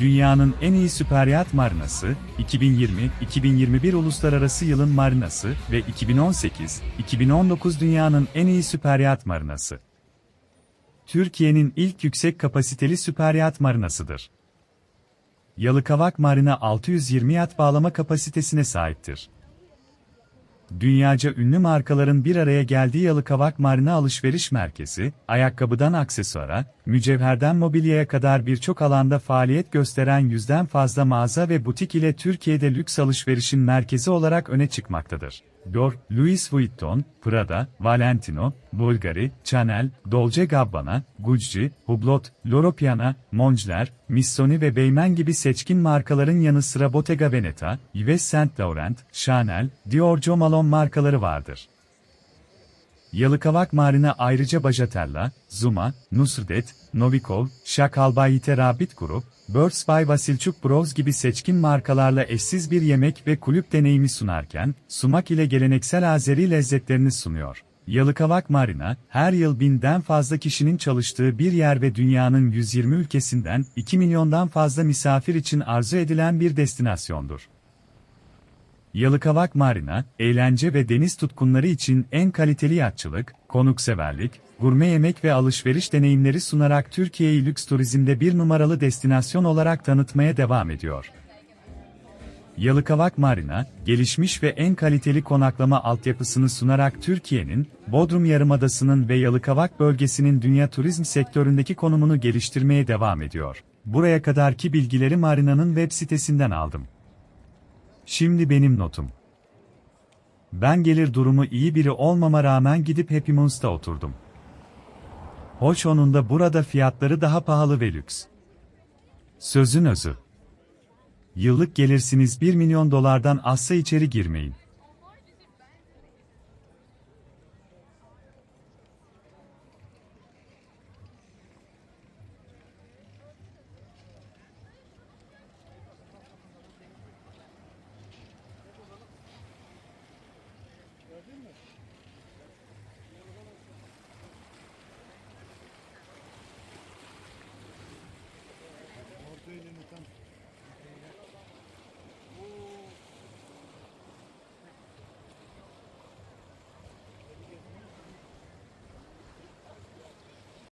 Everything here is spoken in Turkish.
Dünyanın en iyi süperyat marinası, 2020-2021 Uluslararası Yılın Marinası ve 2018-2019 Dünyanın en iyi süperyat marinası. Türkiye'nin ilk yüksek kapasiteli süperyat marinasıdır. Yalıkavak Marina 620 yat bağlama kapasitesine sahiptir. Dünyaca ünlü markaların bir araya geldiği Yalıkavak Marina Alışveriş Merkezi, ayakkabıdan aksesuara, mücevherden mobilyaya kadar birçok alanda faaliyet gösteren yüzden fazla mağaza ve butik ile Türkiye'de lüks alışverişin merkezi olarak öne çıkmaktadır. Dior, Louis Vuitton, Prada, Valentino, Bulgari, Chanel, Dolce Gabbana, Gucci, Hublot, Loro Piana, Moncler, Missoni ve Beymen gibi seçkin markaların yanı sıra Bottega Veneta, Yves Saint Laurent, Chanel, Dior Jo Malone markaları vardır. Yalıkavak Marina ayrıca Bajatella, Zuma, Nusret, Novikov, Şakalbayite Rabit Grup, Birds by Vasilchuk Bros gibi seçkin markalarla eşsiz bir yemek ve kulüp deneyimi sunarken, sumak ile geleneksel Azeri lezzetlerini sunuyor. Yalıkavak Marina, her yıl binden fazla kişinin çalıştığı bir yer ve dünyanın 120 ülkesinden 2 milyondan fazla misafir için arzu edilen bir destinasyondur. Yalıkavak Marina, eğlence ve deniz tutkunları için en kaliteli yatçılık, konukseverlik, gurme yemek ve alışveriş deneyimleri sunarak Türkiye'yi lüks turizmde bir numaralı destinasyon olarak tanıtmaya devam ediyor. Yalıkavak Marina, gelişmiş ve en kaliteli konaklama altyapısını sunarak Türkiye'nin, Bodrum Yarımadası'nın ve Yalıkavak bölgesinin dünya turizm sektöründeki konumunu geliştirmeye devam ediyor. Buraya kadarki bilgileri Marina'nın web sitesinden aldım. Şimdi benim notum. Ben gelir durumu iyi biri olmama rağmen gidip Happy Moons'ta oturdum. Hoş onun da burada fiyatları daha pahalı ve lüks. Sözün özü. Yıllık gelirsiniz 1 milyon dolardan azsa içeri girmeyin.